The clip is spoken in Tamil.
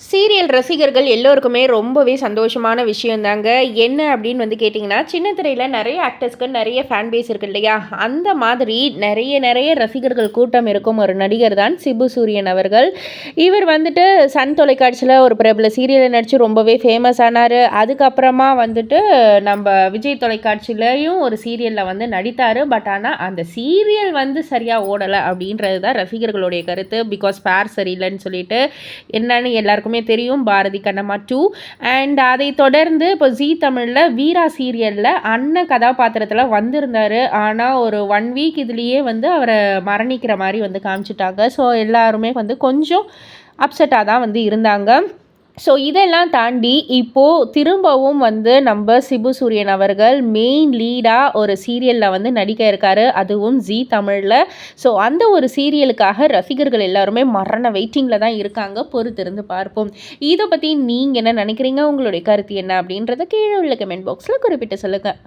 சீரியல் ரசிகர்கள் எல்லோருக்குமே ரொம்பவே சந்தோஷமான விஷயம் தாங்க என்ன அப்படின்னு வந்து கேட்டிங்கன்னா சின்ன திரையில் நிறைய ஆக்டர்ஸ்க்கு நிறைய ஃபேன் பேஸ் இருக்கு இல்லையா? அந்த மாதிரி நிறைய நிறைய ரசிகர்கள் கூட்டம் இருக்கும் ஒரு நடிகர் தான் சிபு சூரியன் அவர்கள். இவர் வந்துட்டு சன் தொலைக்காட்சியில் ஒரு பிரபல சீரியலில் நடித்து ரொம்பவே ஃபேமஸ் ஆனார். அதுக்கப்புறமா வந்துட்டு நம்ம விஜய் தொலைக்காட்சியிலையும் ஒரு சீரியலில் வந்து நடித்தார். பட் ஆனால் அந்த சீரியல் வந்து சரியாக ஓடலை அப்படின்றது தான் ரசிகர்களுடைய கருத்து. பிகாஸ் பேர் சரியில்லைன்னு சொல்லிட்டு என்னன்னு எல்லாருக்கும் தெரியும். பாரதி கண்ணம்மா டூ அண்ட் அதை தொடர்ந்து இப்போ ஜீ தமிழில் வீரா சீரியலில் அண்ணன் கதாபாத்திரத்தில் வந்திருந்தார். ஆனால் ஒரு ஒன் வீக் இதுலேயே வந்து அவரை மரணிக்கிற மாதிரி வந்து காமிச்சிட்டாங்க. ஸோ எல்லாருமே வந்து கொஞ்சம் அப்செட்டாக தான் வந்து இருந்தாங்க. ஸோ இதெல்லாம் தாண்டி இப்போது திரும்பவும் வந்து நம்ம சிபு சூரியன் அவர்கள் மெயின் லீடாக ஒரு சீரியலில் வந்து நடிக்க இருக்காரு. அதுவும் ஜீ தமிழில். ஸோ அந்த ஒரு சீரியலுக்காக ரசிகர்கள் எல்லாருமே மரண வெயிட்டிங்கில் தான் இருக்காங்க. பொறுத்திருந்து பார்ப்போம். இதை பற்றி நீங்கள் என்ன நினைக்கிறீங்க? உங்களுடைய கருத்து என்ன அப்படின்றத கீழே உள்ள கமெண்ட் பாக்ஸில் குறிப்பிட்டு சொல்லுங்கள்